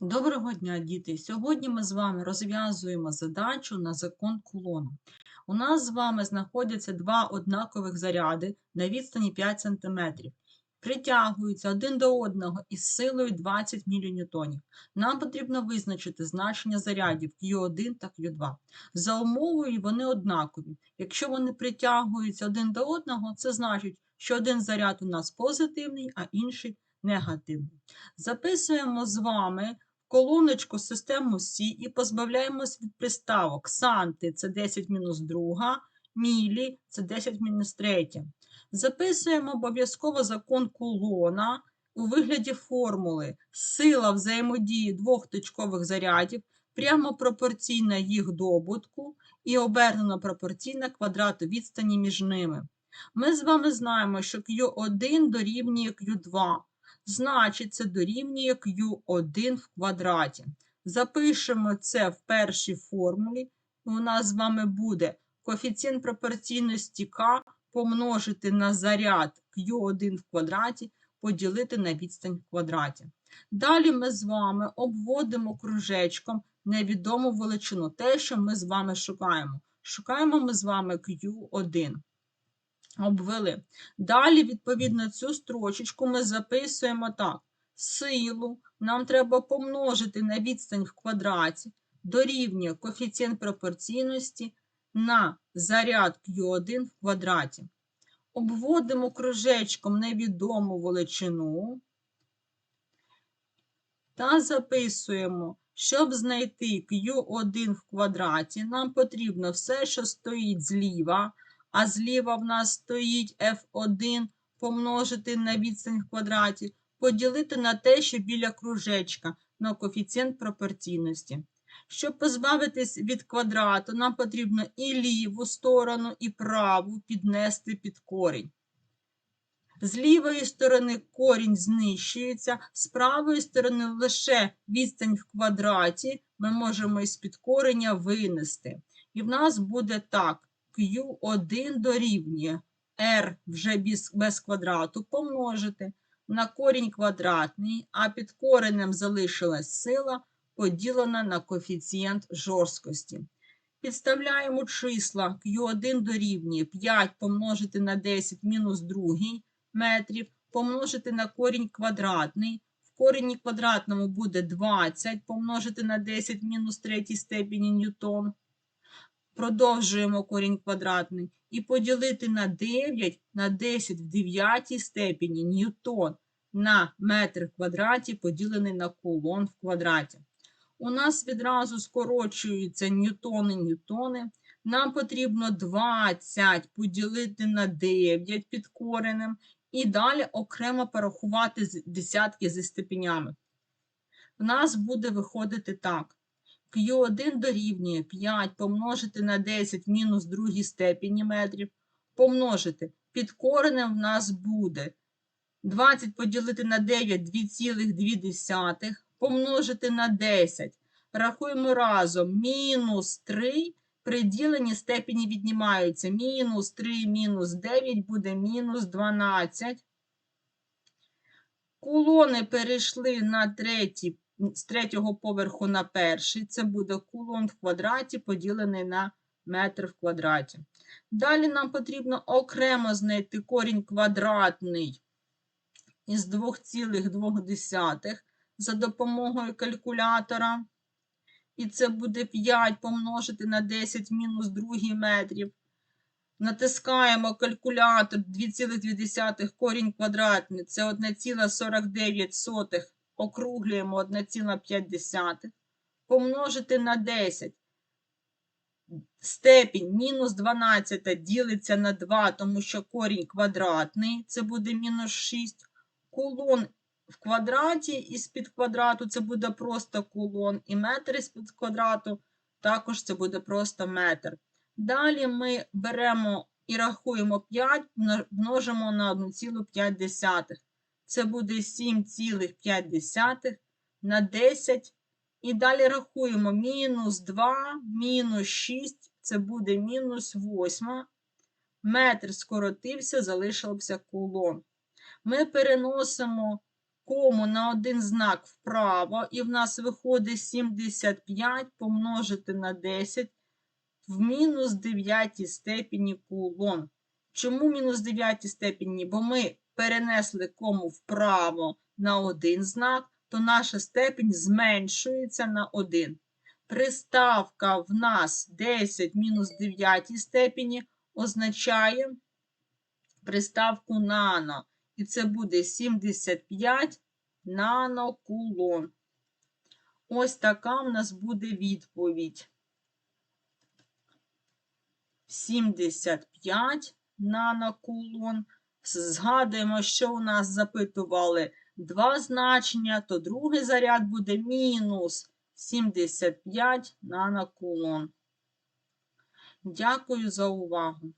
Доброго дня, діти! Сьогодні ми з вами розв'язуємо задачу на закон кулона. У нас з вами знаходяться два однакових заряди на відстані 5 см. Притягуються один до одного із силою 20 мН. Нам потрібно визначити значення зарядів Q1 та Q2. За умовою вони однакові. Якщо вони притягуються один до одного, це значить, що один заряд у нас позитивний, а інший негативний. Записуємо з вами колоночку систему Сі і позбавляємось від приставок. Санти це 10 мінус 2, мілі це 10 мінус 3. Записуємо обов'язково закон кулона у вигляді формули. Сила взаємодії двох точкових зарядів прямо пропорційна їх добутку і обернено пропорційна квадрату відстані між ними. Ми з вами знаємо, що Q1 дорівнює Q2. Значить, це дорівнює Q1 в квадраті. Запишемо це в першій формулі. У нас з вами буде коефіцієнт пропорційності К помножити на заряд Q1 в квадраті, поділити на відстань в квадраті. Далі ми з вами обводимо кружечком невідому величину, те, що ми з вами шукаємо. Шукаємо ми з вами Q1 обвели. Далі, відповідно, цю строчечку ми записуємо так. Силу нам треба помножити на відстань в квадраті, дорівнює коефіцієнт пропорційності на заряд Q1 в квадраті. Обводимо кружечком невідому величину та записуємо, щоб знайти Q1 в квадраті, нам потрібно все, що стоїть зліва, а зліва в нас стоїть f1 помножити на відстань в квадраті, поділити на те, що біля кружечка на коефіцієнт пропорційності. Щоб позбавитись від квадрату, нам потрібно і ліву сторону, і праву піднести під корінь. З лівої сторони корінь знищується, з правої сторони лише відстань в квадраті ми можемо із під кореня винести. І в нас буде так: Q1 дорівнює R вже без, квадрату помножити на корінь квадратний, а під коренем залишилась сила, поділена на коефіцієнт жорсткості. Підставляємо числа Q1 дорівнює 5 помножити на 10 мінус 2 метрів, помножити на корінь квадратний. В корені квадратному буде 20 помножити на 10 мінус 3 степені ньютон продовжуємо корінь квадратний, і поділити на 9 на 10 в 9 степені ньютон на метр в квадраті поділений на кулон в квадраті. У нас відразу скорочуються ньютони, ньютони. Нам потрібно 20 поділити на 9 під коренем, і далі окремо порахувати десятки зі степенями. В нас буде виходити так. Q1 дорівнює 5 помножити на 10 мінус другій степені метрів. Помножити. Під коренем в нас буде 20 поділити на 9 2,2. Помножити на 10. Рахуємо разом. Мінус 3. При діленні степені віднімаються. Мінус 3 мінус 9 буде мінус 12. Кулони перейшли на третій з третього поверху на перший. Це буде кулон в квадраті, поділений на метр в квадраті. Далі нам потрібно окремо знайти корінь квадратний із 2,2 за допомогою калькулятора. І це буде 5 помножити на 10 мінус 2 метрів. Натискаємо калькулятор 2,2 корінь квадратний, це 1,49 округлюємо 1,5, помножити на 10. Степінь мінус 12 ділиться на 2, тому що корінь квадратний, це буде мінус 6. Кулон в квадраті із під квадрату це буде просто кулон, і метр із під квадрату також це буде просто метр. Далі ми беремо і рахуємо 5, множимо на 1,5. Це буде 7,5 на 10. І далі рахуємо мінус 2, мінус 6, це буде мінус 8. Метр скоротився, залишився кулон. Ми переносимо кому на один знак вправо, і в нас виходить 75 помножити на 10 в мінус 9 степені кулон. Чому мінус 9 степені? Бо ми перенесли кому вправо на один знак, то наша степень зменшується на 1. Приставка в нас 10 мінус 9 степені означає приставку нано. І це буде 75 нанокулон. Ось така в нас буде відповідь. 75 нанокулон. Згадуємо, що у нас запитували два значення, то другий заряд буде мінус 75 нанокулон. Дякую за увагу.